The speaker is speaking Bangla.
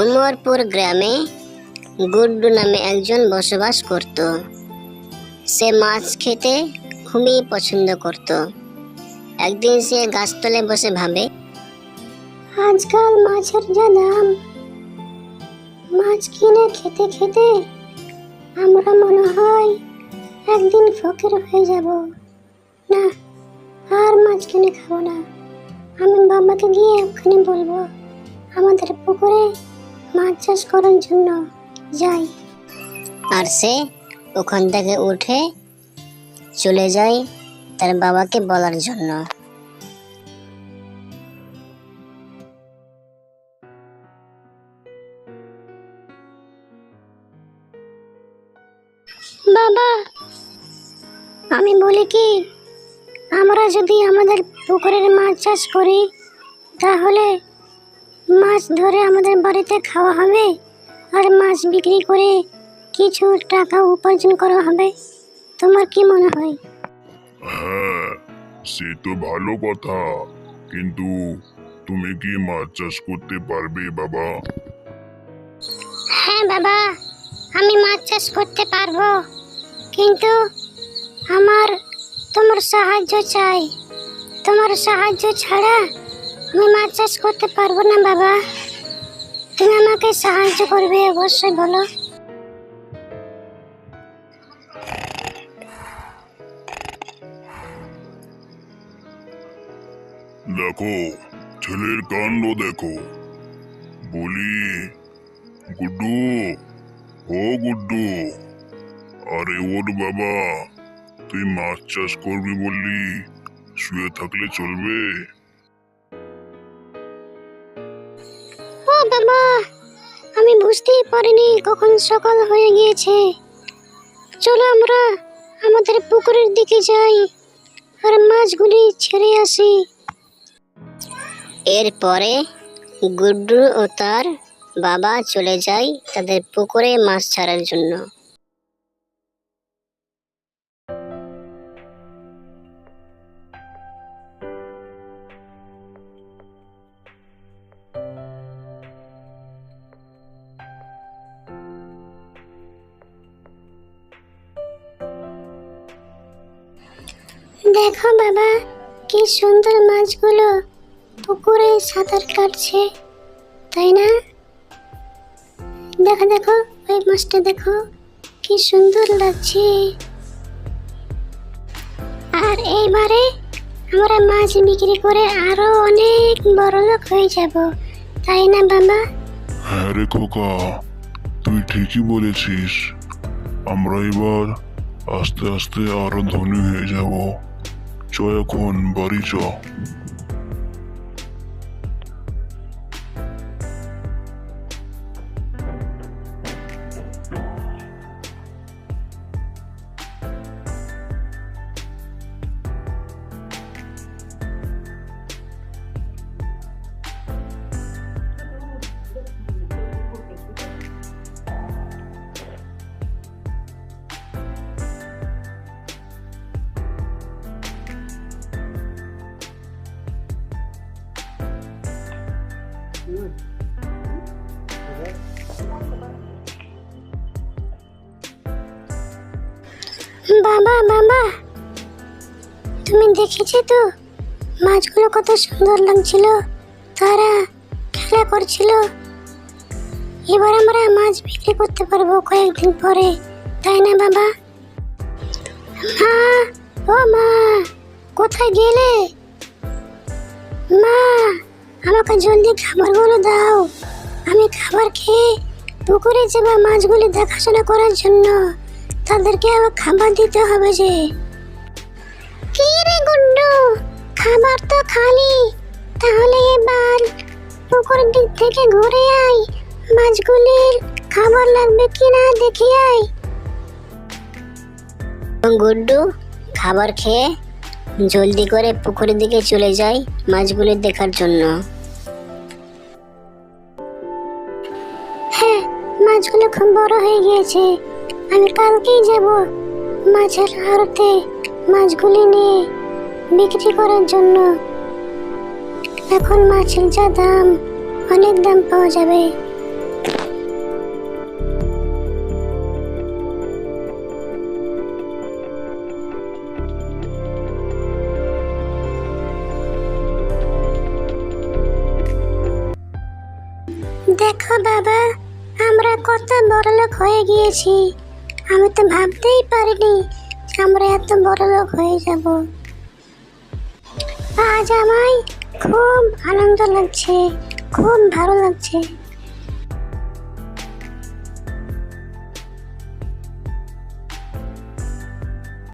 উমরপুর গ্রামে গুড্ডু নামে একজন বসবাস করত। সে মাছ খেতে খুবই পছন্দ করত। একদিন সে গাছতলে বসে ভাবে, আজকাল মাছের যা দাম। মাছ কিনে খেতে খেতে আমরা মনে হয় একদিন ফকির হয়ে যাব। না, আর মাছ কিনে খাব না। আমি বাবাকে গিয়ে ওখানে বলব, আমাদের পুকুরে মাছ চাষ করার জন্য যাই। আর সে ওখান থেকে উঠে চলে যায় তার বাবাকে বলার জন্য। বাবা আমি বলি কি আমরা যদি আমাদের পুকুরের মাছ চাষ করি তাহলে মাছ ধরে আমাদের বাড়িতে খাওয়া হবে আর মাছ বিক্রি করে কিছু টাকা উপার্জন করা হবে। তোমার কি মনে হয়? হ্যাঁ সে তো ভালো কথা। কিন্তু তুমি কি মাছ চাষ করতে পারবে বাবা? হ্যাঁ বাবা আমি মাছ চাষ করতে পারব। কিন্তু আমার তোমার সাহায্য চাই। তোমার সাহায্য ছাড়া আমি মাছ চাষ করতে পারব না, বাবা। তুমি আমাকে সাহায্য করবে, অবশ্যই বলো। দেখো, ছেলের কাণ্ড দেখো। বলি, গুড্ডু, ও গুড্ডু, আরে ওর বাবা, তুই মাছ চাষ করবি বললি, শুয়ে থাকলে চলবে? আমি বুঝতেই পারিনি কখন সকাল হয়ে গিয়েছে। চলো আমরা আমাদের পুকুরের দিকে যাই আর মাছগুলি ছেড়ে আসি। এরপরে গুড্ডু ও তার বাবা চলে যায় তাদের পুকুরে মাছ ছাড়ার জন্য। দেখো বাবা, কি সুন্দর মাছগুলো পুকুরে সাঁতার কাটছে, তাই না? দেখো দেখো, ওই মাছটা দেখো, কি সুন্দর লাগছে। আর এইবারে আমরা মাছ বিক্রি করে আরও অনেক বড় লোক হয়ে যাব, তাই না বাবা? হ্যাঁ রে খোকা, তুই ঠিকই বলেছিস। আমরা এবার আস্তে আস্তে আরও ধনী হয়ে যাব। চ এখন বাড়ি বাবা বাবা তুমি দেখেছ তো? মাছগুলো কত সুন্দর লাগছিল। তারা খেলা করছিল। এবার আমরা মাছ বিক্রি করতে পারব কয়েকদিন পরে, তাই না, বাবা? মা, ও মা, কোথায় গেলে? মা, আমাকে জলদি খাবারগুলো দাও। আমি খাবার খেয়ে পুকুরে যাব মাছগুলি দেখাশোনা করার জন্য। তাদেরকে আবার খাবার দিতে হবে যে। কি রে গুন্ডু, খাবার তো খালি। তাহলে এবার পুকুরের দিক থেকে ঘুরে আয়। মাছগুলির খাবার লাগবে কিনা দেখে আয়। গুড্ডু খাবার খেয়ে জলদি করে পুকুরের দিকে চলে যায় মাছগুলি দেখার জন্য। হ্যাঁ মাছগুলো খুব বড় হয়ে গিয়েছে। আমি কালকেই যাব মাছের হারতে মাছগুলি নিয়ে বিক্রি করার জন্য। এখন মাছের যা দাম, অনেক দাম পাওয়া যাবে। দেখো বাবা, আমরা কত বড়লোক হয়ে গিয়েছি। আমি তো ভাবতেই পারিনি আমরা এত বড় লোক হয়ে যাব। আজ আমায় খুব আনন্দ লাগছে, খুব ভালো লাগছে।